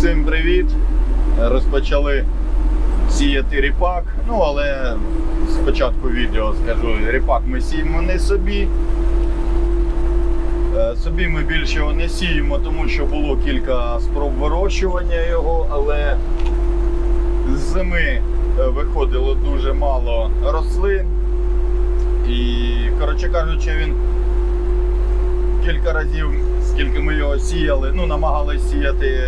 Всім привіт! Розпочали сіяти ріпак. Ну, але спочатку відео скажу, ріпак ми сіємо не собі. Е, Собі ми більше його не сіємо, тому що було кілька спроб вирощування його, але з зими е, виходило дуже мало рослин. І, коротше кажучи, він кілька разів, скільки ми його сіяли, ну, намагалися сіяти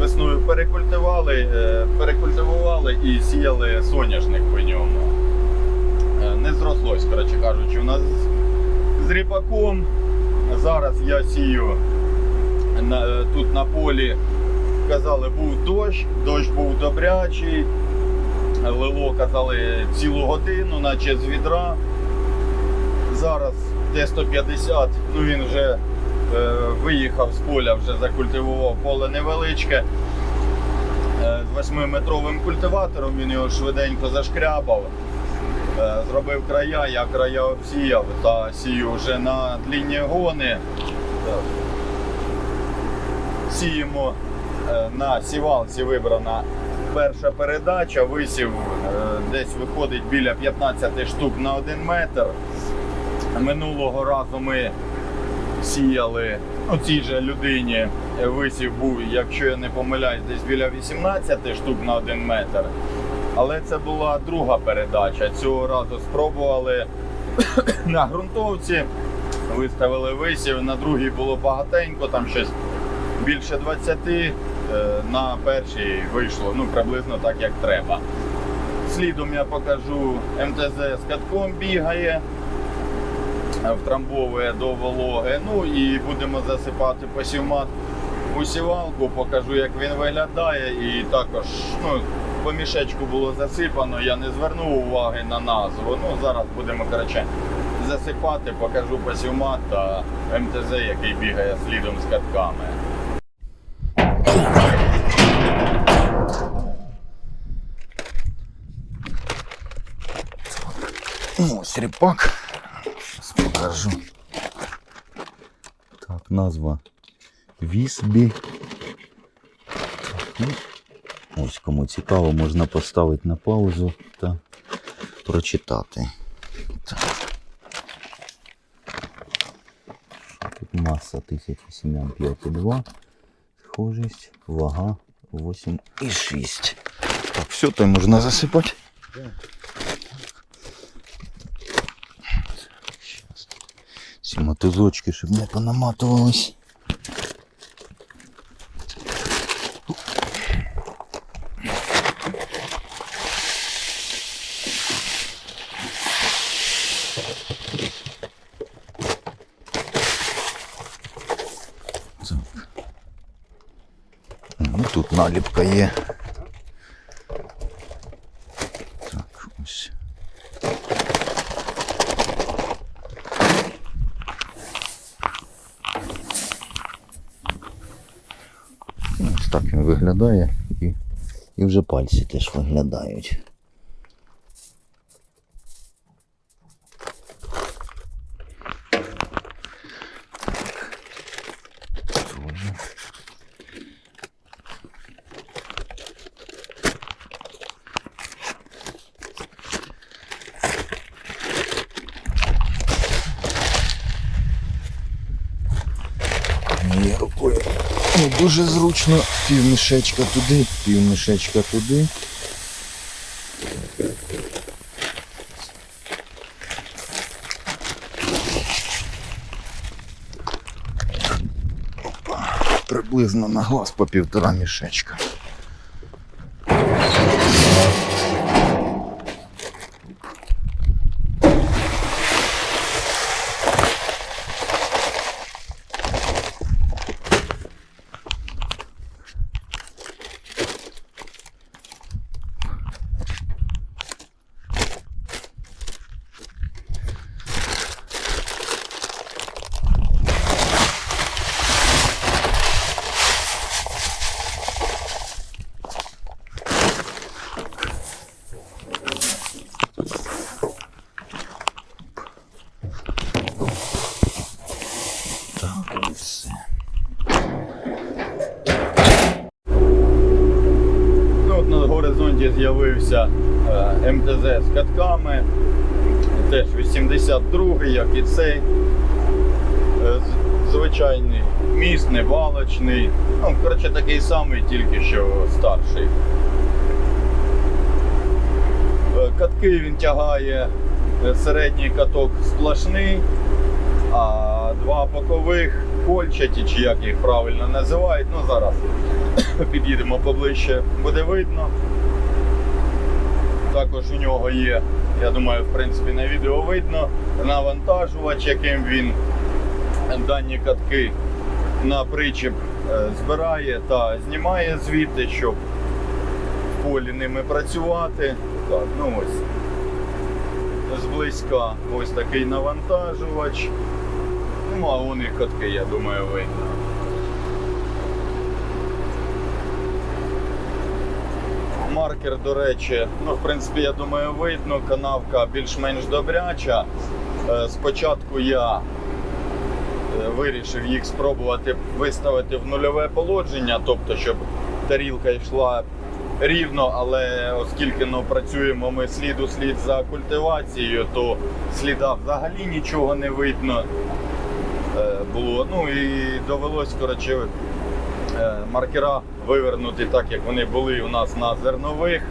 весною, перекультивували, е, перекультивували і сіяли соняшник по ньому. Е, Не зрослось, коротше кажучи, у нас з- ріпаком. Зараз я сію на, е, тут на полі. Казали, був дощ, дощ був добрячий. Лило казали цілу годину, наче з відра. Зараз Т-150, ну він вже виїхав з поля, вже закультивував поле невеличке. Е, з 8-метровим культиватором він його швиденько зашкрябав. Е, зробив края, я края обсіяв та сію вже на длінні гони. Сіємо е, на сівалці вибрана перша передача, висів е, десь виходить біля 15 штук на 1 метр. Минулого разу ми сіяли ну, цій же людині. Висів був, якщо я не помиляюсь, десь біля 18 штук на 1 метр. Але це була друга передача. Цього разу спробували на ґрунтовці, виставили висів, на другій було багатенько, там щось більше 20, е, на першій вийшло ну, приблизно так, як треба. Слідом я покажу МТЗ з катком бігає, втрамбовує до вологи. Ну і будемо засипати посівмат у сівалку, покажу, як він виглядає. І також ну, по мішечку було засипано, я не звернув уваги на назву. Ну, зараз будемо коротше, засипати, покажу посівмат та МТЗ, який бігає слідом з катками. Ось ріпак. Покажу. Так, назва Вісбі. Ну, ось кому цікаво, можна поставити на паузу та прочитати. Так. Тут маса 1000 семян 5,2. Схожість, вага 8,6. Так, все, то можна засипати. Ці мотузочки, щоб не понаматувались. Так. Ну, тут наліпка є. Ось так він виглядає і, і вже пальці теж виглядають. Дуже зручно. Пів мішечка туди, пів мішечка туди. Приблизно на глаз по півтора мішечка. І цей. Е, Звичайний міст, не балочний. Ну, коротше, такий самий, тільки що старший. Е, Катки він тягає е, середній каток сплошний, а два бокових кольчаті, чи як їх правильно називають. Ну зараз під'їдемо поближче, буде видно. Також у нього є, я думаю, в принципі на відео видно навантажувач, яким він дані катки на причіп е, збирає та знімає звідти, щоб в полі ними працювати. Так, ну ось. Зблизька ось такий навантажувач. Ну, а вони катки, я думаю, видно. Маркер, до речі, ну, в принципі, я думаю, видно, канавка більш-менш добряча. Е, Спочатку я е, вирішив їх спробувати виставити в нульове положення, тобто, щоб тарілка йшла рівно, але оскільки ну, працюємо ми слід у слід за культивацією, то сліда взагалі нічого не видно е, було. Ну і довелось, коротше, маркера вивернути так, як вони були у нас на зернових,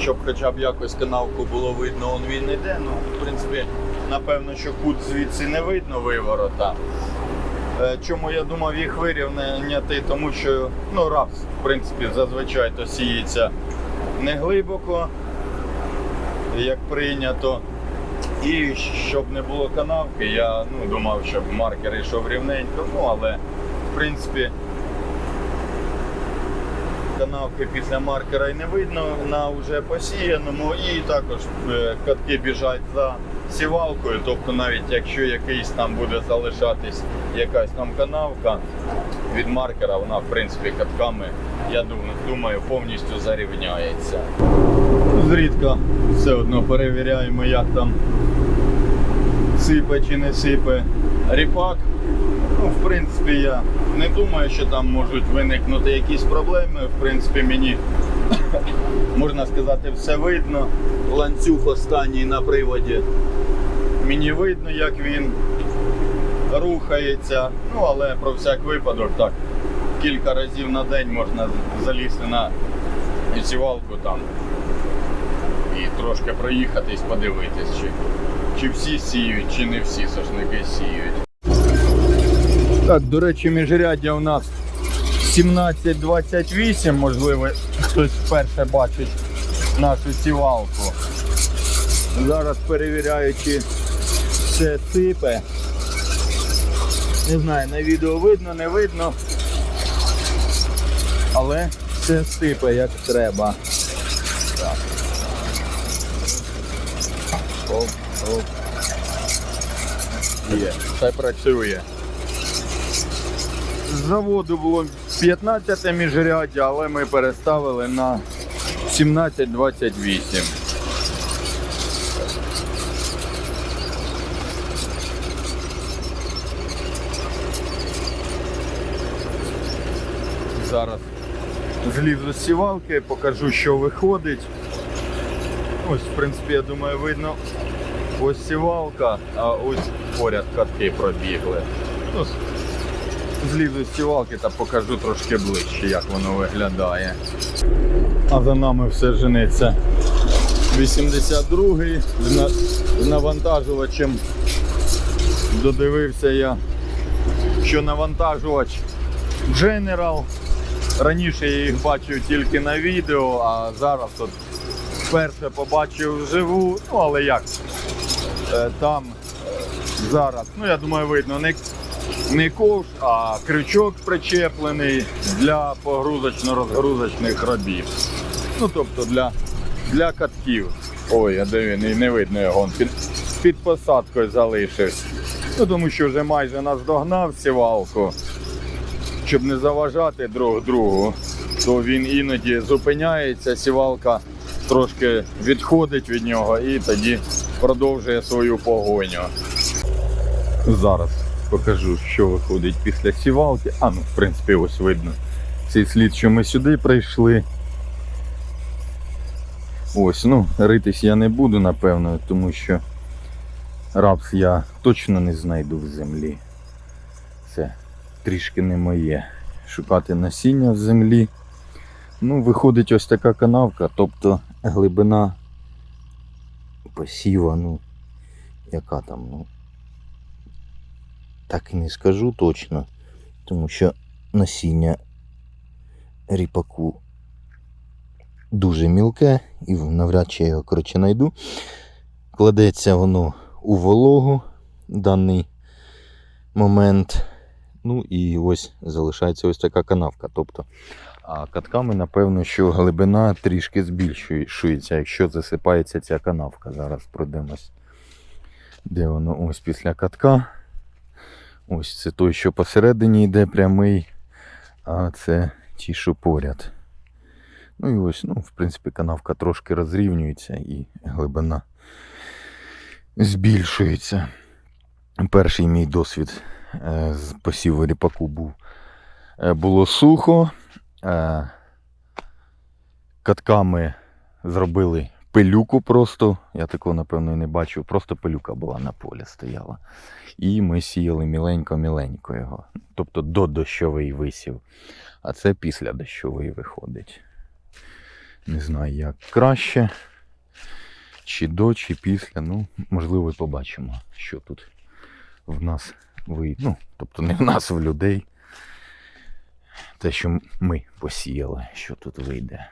щоб хоча б якось канавку було видно, он він іде. Ну, в принципі, напевно, що кут звідси не видно виворота. Е, Чому я думав їх вирівняти? Тому що ну, рапс, в принципі, зазвичай то сіється не глибоко, як прийнято. І щоб не було канавки, я ну, думав, щоб маркер йшов рівненько, ну але в принципі канавки після маркера і не видно на вже посіяному, і також е, катки біжать за сівалкою. Тобто, навіть якщо якийсь там буде залишатись якась там канавка від маркера, вона в принципі катками, я думаю, повністю зарівняється. Зрідка все одно перевіряємо, як там сипе чи не сипе ріпак. Ну, в принципі, я не думаю, що там можуть виникнути якісь проблеми. В принципі, мені можна сказати, все видно. Ланцюг останній на приводі. Мені видно, як він рухається. Ну, але про всяк випадок так. Кілька разів на день можна залізти на сівалку там і трошки проїхатись, подивитись, чи, чи всі сіють, чи не всі сошники сіють. Так, до речі, міжряддя у нас 17-28, можливо, хтось вперше бачить нашу сівалку. Зараз перевіряю, чи все сипе. Не знаю, на відео видно, не видно. Але все сипе як треба. Так. Оп, оп. Є, все працює. Заводу було 15 міжряддя, але ми переставили на 17-28. Зараз злізу з сівалки, покажу, що виходить. Ось, в принципі, я думаю, видно. Ось сівалка, а ось поряд катки пробігли. Злізу з сівалки та покажу трошки ближче, як воно виглядає. А за нами все жениться 82-й з навантажувачем. Додивився я, що навантажувач General. Раніше я їх бачив тільки на відео, а зараз от вперше побачив вживу. Ну але як? Е, Там е, зараз, ну я думаю, видно, не, не ковш, а крючок причеплений для погрузочно-розгрузочних робіт. Ну тобто для, для катків. Ой, а де він? Не видно його. Під, під посадкою залишився. Ну тому що вже майже наздогнав сівалку щоб не заважати друг другу, то він іноді зупиняється, сівалка трошки відходить від нього і тоді продовжує свою погоню. Зараз покажу, що виходить після сівалки. А ну, в принципі, ось видно цей слід, що ми сюди прийшли. Ось, ну, ритись я не буду, напевно, тому що рапс я точно не знайду в землі. Це трішки не моє. Шукати насіння в землі. Ну, виходить ось така канавка, тобто глибина посіва, ну, яка там, ну. Так і не скажу точно, тому що насіння ріпаку дуже мілке і навряд чи я його коротше знайду. Кладеться воно у вологу в даний момент. Ну і ось залишається ось така канавка. Тобто, а катками, напевно, що глибина трішки збільшується, якщо засипається ця канавка. Зараз пройдемось. Де воно ось після катка. Ось це той, що посередині йде прямий, а це ті, що поряд. Ну і ось, ну, в принципі, канавка трошки розрівнюється і глибина збільшується. Перший мій досвід е, з посіву ріпаку був. Е, було сухо. Е, катками зробили пилюку просто. Я такого, напевно, і не бачив. Просто пилюка була на полі стояла. І ми сіяли міленько-міленько його. Тобто до дощовий висів. А це після дощовий виходить. Не знаю, як краще. Чи до, чи після. Ну, можливо, побачимо, що тут в нас вийде. Ну, тобто не в нас, в людей. Те, що ми посіяли, що тут вийде.